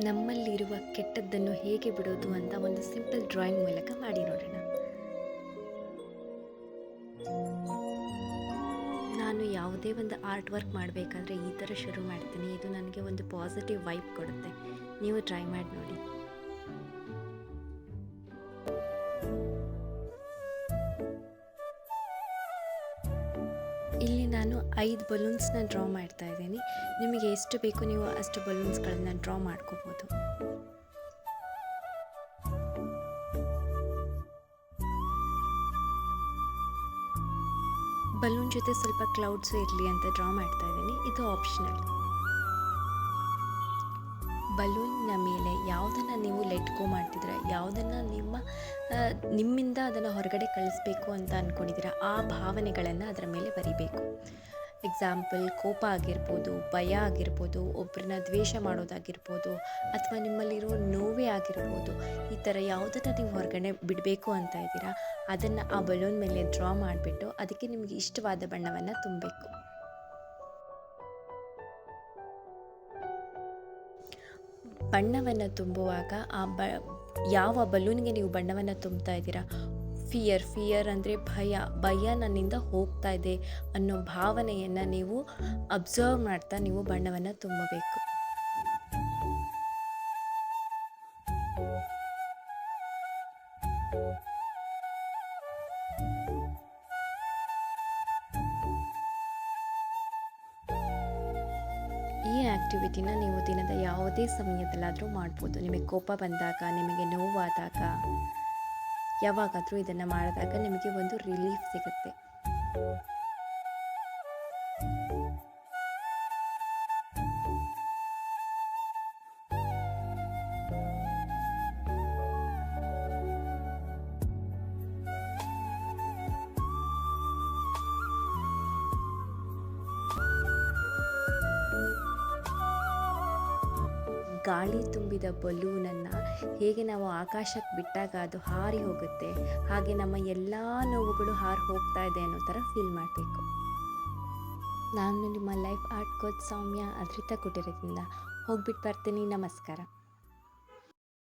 ನಮ್ಮಲ್ಲಿರುವ ಕೆಟ್ಟದ್ದನ್ನು ಹೇಗೆ ಬಿಡೋದು ಅಂತ ಒಂದು ಸಿಂಪಲ್ ಡ್ರಾಯಿಂಗ್ ಮೂಲಕ ಮಾಡಿ ನೋಡೋಣ. ನಾನು ಯಾವುದೇ ಒಂದು ಆರ್ಟ್ ವರ್ಕ್ ಮಾಡಬೇಕಾದ್ರೆ ಈ ಥರ ಶುರು ಮಾಡ್ತೀನಿ. ಇದು ನನಗೆ ಒಂದು ಪಾಸಿಟಿವ್ ವೈಬ್ ಕೊಡುತ್ತೆ. ನೀವು ಟ್ರೈ ಮಾಡಿ ನೋಡಿ. ಇಲ್ಲಿ ನಾನು ಐದು ಬಲೂನ್ಸ್ನ ಡ್ರಾ ಮಾಡ್ತಾ ಇದ್ದೀನಿ. ನಿಮಗೆ ಎಷ್ಟು ಬೇಕು ನೀವು ಅಷ್ಟು ಬಲೂನ್ಸ್ಗಳನ್ನು ಡ್ರಾ ಮಾಡ್ಕೋಬೋದು. ಬಲೂನ್ ಜೊತೆ ಸ್ವಲ್ಪ ಕ್ಲೌಡ್ಸು ಇರಲಿ ಅಂತ ಡ್ರಾ ಮಾಡ್ತಾ ಇದ್ದೀನಿ. ಇದು ಆಪ್ಷನಲ್. ಬಲೂನ್ನ ಮೇಲೆ ಯಾವುದನ್ನು ನೀವು ಲೆಟ್ ಗೋ ಮಾಡ್ತಿದ್ದೀರ? ಯಾವುದನ್ನು ನಿಮ್ಮ ನಿಮ್ಮಿಂದ ಅದನ್ನು ಹೊರಗಡೆ ಕಳಿಸ್ಬೇಕು ಅಂತ ಅಂದ್ಕೊಂಡಿದ್ದೀರ ಆ ಭಾವನೆಗಳನ್ನು ಅದರ ಮೇಲೆ ಬರಿಬೇಕು. ಎಕ್ಸಾಂಪಲ್ ಕೋಪ ಆಗಿರ್ಬೋದು, ಭಯ ಆಗಿರ್ಬೋದು ಒಬ್ಬರನ್ನ ದ್ವೇಷ ಮಾಡೋದಾಗಿರ್ಬೋದು, ಅಥವಾ ನಿಮ್ಮಲ್ಲಿರೋ ನೋವೇ ಆಗಿರ್ಬೋದು, ಈ ಥರ ಯಾವುದನ್ನು ನೀವು ಹೊರಗಡೆ ಬಿಡಬೇಕು ಅಂತ ಇದ್ದೀರಾ, ಅದನ್ನು ಆ ಬಲೂನ್ ಮೇಲೆ ಡ್ರಾ ಮಾಡಿಬಿಟ್ಟು ಅದಕ್ಕೆ ನಿಮಗೆ ಇಷ್ಟವಾದ ಬಣ್ಣವನ್ನು ತುಂಬಬೇಕು. ಬಣ್ಣವನ್ನು ತುಂಬುವಾಗ ಆ ಬ, ಯಾವ ಬಲೂನ್ಗೆ ನೀವು ಬಣ್ಣವನ್ನು ತುಂಬ್ತಾ ಇದ್ದೀರಾ? ಫಿಯರ್ ಫಿಯರ್ ಅಂದರೆ ಭಯ. ಭಯ ನನ್ನಿಂದ ಹೋಗ್ತಾ ಇದೆ ಅನ್ನೋ ಭಾವನೆಯನ್ನು ನೀವು ಅಬ್ಸರ್ವ್ ಮಾಡ್ತಾ ನೀವು ಬಣ್ಣವನ್ನು ತುಂಬಬೇಕು. ಈ ಆ್ಯಕ್ಟಿವಿಟಿನ ನೀವು ದಿನದ ಯಾವುದೇ ಸಮಯದಲ್ಲಾದರೂ ಮಾಡ್ಬೋದು. ನಿಮಗೆ ಕೋಪ ಬಂದಾಗ, ನಿಮಗೆ ನೋವಾದಾಗ, ಯಾವಾಗಾದರೂ ಇದನ್ನು ಮಾಡಿದಾಗ ನಿಮಗೆ ಒಂದು ರಿಲೀಫ್ ಸಿಗುತ್ತೆ. ಗಾಳಿ ತುಂಬಿದ ಬಲೂನನ್ನು ಹೇಗೆ ನಾವು ಆಕಾಶಕ್ಕೆ ಬಿಟ್ಟಾಗ ಅದು ಹಾರಿ ಹೋಗುತ್ತೆ, ಹಾಗೆ ನಮ್ಮ ಎಲ್ಲ ನೋವುಗಳು ಹಾರಿ ಹೋಗ್ತಾ ಇದೆ ಅನ್ನೋ ಥರ ಫೀಲ್ ಮಾಡಬೇಕು. ನಾನು ನಿಮ್ಮ ಲೈಫ್ ಆರ್ಟ್ ಕೋಚ್ ಸೌಮ್ಯ ಅದೃತ ಕುಟೀರದಿಂದ. ಹೋಗ್ಬಿಟ್ಟು ಬರ್ತೀನಿ, ನಮಸ್ಕಾರ.